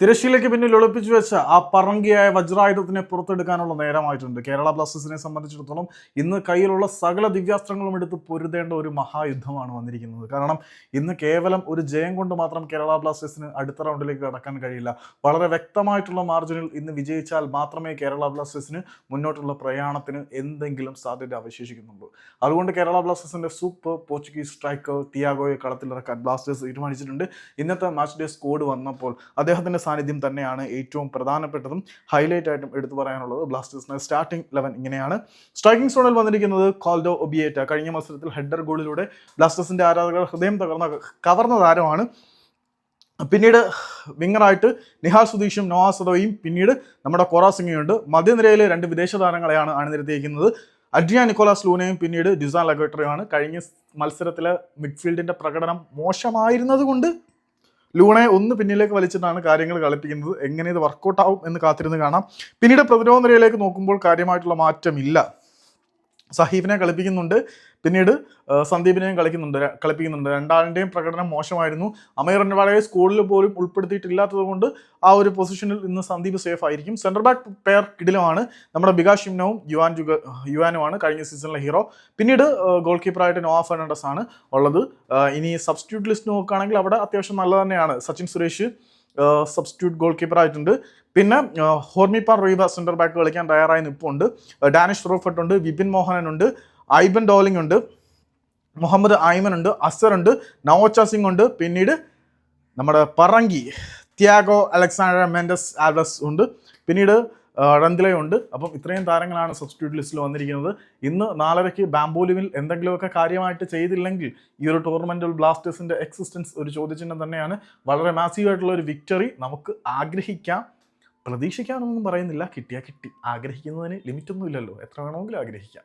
തിരശ്ശീലയ്ക്ക് പിന്നിൽ ഒളിപ്പിച്ചു വെച്ച ആ പറങ്കിയായ വജ്രായുധത്തിനെ പുറത്തെടുക്കാനുള്ള നേരമായിട്ടുണ്ട്. കേരള ബ്ലാസ്റ്റേഴ്സിനെ സംബന്ധിച്ചിടത്തോളം ഇന്ന് കയ്യിലുള്ള സകല ദിവ്യാസ്ത്രങ്ങളും എടുത്ത് പൊരുതേണ്ട ഒരു മഹായുദ്ധമാണ് വന്നിരിക്കുന്നത്. കാരണം ഇന്ന് കേവലം ഒരു ജയം കൊണ്ട് മാത്രം കേരള ബ്ലാസ്റ്റേഴ്സിന് അടുത്ത റൗണ്ടിലേക്ക് കടക്കാൻ കഴിയില്ല. വളരെ വ്യക്തമായിട്ടുള്ള മാർജിനിൽ ഇന്ന് വിജയിച്ചാൽ മാത്രമേ കേരള ബ്ലാസ്റ്റേഴ്സിന് മുന്നോട്ടുള്ള പ്രയാണത്തിന് എന്തെങ്കിലും സാധ്യത അവശേഷിക്കുന്നുള്ളൂ. അതുകൊണ്ട് കേരള ബ്ലാസ്റ്റേഴ്സിന്റെ സൂപ്പർ പോർച്ചുഗീസ് സ്ട്രൈക്കർ തിയാഗോയെ കളത്തിലിറക്കാൻ ബ്ലാസ്റ്റേഴ്സ് തീരുമാനിച്ചിട്ടുണ്ട്. ഇന്നത്തെ മാച്ച് ഡേ സ്കോഡ് വന്നപ്പോൾ അദ്ദേഹത്തിന്റെ സാന്നിധ്യം തന്നെയാണ് ഏറ്റവും പ്രധാനപ്പെട്ടതും ഹൈലൈറ്റ് ആയിട്ടും എടുത്തു പറയാനുള്ളത്. ബ്ലാസ്റ്റേഴ്സിന് സ്റ്റാർട്ടിംഗ് ലെവൻ ഇങ്ങനെയാണ്. സ്ട്രൈക്കിംഗ് സോണിൽ വന്നിരിക്കുന്നത് കോൾഡോ ഒബിയേറ്റ. കഴിഞ്ഞ മത്സരത്തിൽ ഹെഡർ ഗോളിലൂടെ ബ്ലാസ്റ്റേഴ്സിന്റെ ആരാധകർ ഹൃദയം തകർന്ന കവർന്ന താരമാണ് പിന്നീട് വിങ്ങറായിട്ട് നിഹാൽ സുധീഷും നോവാസദോയും പിന്നീട് നമ്മുടെ കൊറ സിംഗയുണ്ട് മധ്യനിരയിലെ രണ്ട് വിദേശ താരങ്ങളെയാണ് അണിനിരത്തിയിരിക്കുന്നത്. അഡ്രിയ നിക്കോളാസ് ലൂനയും പിന്നീട് ഡിസാൻ ലഗോട്ടറിയുമാണ്. കഴിഞ്ഞ മത്സരത്തിലെ മിഡ്ഫീൽഡിന്റെ പ്രകടനം മോശമായിരുന്നത് കൊണ്ട് ലൂണയെ ഒന്ന് പിന്നിലേക്ക് വലിച്ചിട്ടാണ് കാര്യങ്ങൾ കളിപ്പിക്കുന്നത്. എങ്ങനെ ഇത് വർക്കൗട്ട് ആവും എന്ന് കാത്തിരുന്ന് കാണാം. പിന്നീട് പ്രതിരോധ നിരയിലേക്ക് നോക്കുമ്പോൾ കാര്യമായിട്ടുള്ള മാറ്റമില്ല. സഹീഫിനെ കളിപ്പിക്കുന്നുണ്ട്. പിന്നീട് സന്ദീപിനെയും കളിക്കുന്നുണ്ട് കളിപ്പിക്കുന്നുണ്ട്. രണ്ടാളിന്റെയും പ്രകടനം മോശമായിരുന്നു. അമീറിന്റെ വളരെ സ്കൂളിൽ പോലും ഉൾപ്പെടുത്തിയിട്ടില്ലാത്തത് കൊണ്ട് ആ ഒരു പൊസിഷനിൽ ഇന്ന് സന്ദീപ് സേഫ് ആയിരിക്കും. സെൻട്രൽ ബാക്ക് പെയർ കിടിലമാണ്. നമ്മുടെ ബികാഷ് ഷിംനവും യുവാൻ ജുഗ യുവാനുമാണ് കഴിഞ്ഞ സീസണിലെ ഹീറോ പിന്നീട് ഗോൾ കീപ്പറായിട്ട് നോവാ ഫെർണാണ്ടസ് ആണ് ഉള്ളത്. ഇനി സബ്സ്റ്റിറ്റ്യൂട്ട് ലിസ്റ്റ് നോക്കുകയാണെങ്കിൽ അവിടെ അത്യാവശ്യം നല്ല തന്നെയാണ്. Sachin Suresh substitute goal keeper ആയിട്ടുണ്ട്. പിന്നെ ഹോർമിപ്പർ റീവ സെന്റർ ബാക്ക് കളിക്കാൻ തയ്യാറായി നിപ്പുണ്ട്. ഡാനിഷ് റോഫട്ട് ഉണ്ട് വിപിൻ മോഹനൻ ഉണ്ട് ഐബൻ ഡോലിംഗ് ഉണ്ട് മുഹമ്മദ് ഐമൻ ഉണ്ട് അസർ ഉണ്ട് നവോച്ച സിംഗ് ഉണ്ട് പിന്നീട് നമ്മുടെ പറങ്കി ത്യാഗോ അലക്സാണ്ടർ മെൻഡസ് ആൽവസ് ഉണ്ട്. പിന്നീട് റന്തിലയും ഉണ്ട് അപ്പം ഇത്രയും താരങ്ങളാണ് സബ്സ്റ്റിറ്റ്യൂട്ട് ലിസ്റ്റിൽ വന്നിരിക്കുന്നത്. ഇന്ന് നാലരയ്ക്ക് ബാംബോലിമിൽ എന്തെങ്കിലുമൊക്കെ കാര്യമായിട്ട് ചെയ്തില്ലെങ്കിൽ ഈ ഒരു ടൂർണമെന്റിൽ ബ്ലാസ്റ്റേഴ്സിന്റെ എക്സിസ്റ്റൻസ് ഒരു ചോദ്യചിഹ്നം തന്നെയാണ്. വളരെ മാസീവായിട്ടുള്ള ഒരു വിക്ടറി നമുക്ക് ആഗ്രഹിക്കാം. പ്രതീക്ഷിക്കാനൊന്നും പറയുന്നില്ല. കിട്ടിയാൽ കിട്ടി. ആഗ്രഹിക്കുന്നതിന് ലിമിറ്റൊന്നും ഇല്ലല്ലോ എത്ര വേണമെങ്കിലും ആഗ്രഹിക്കാം.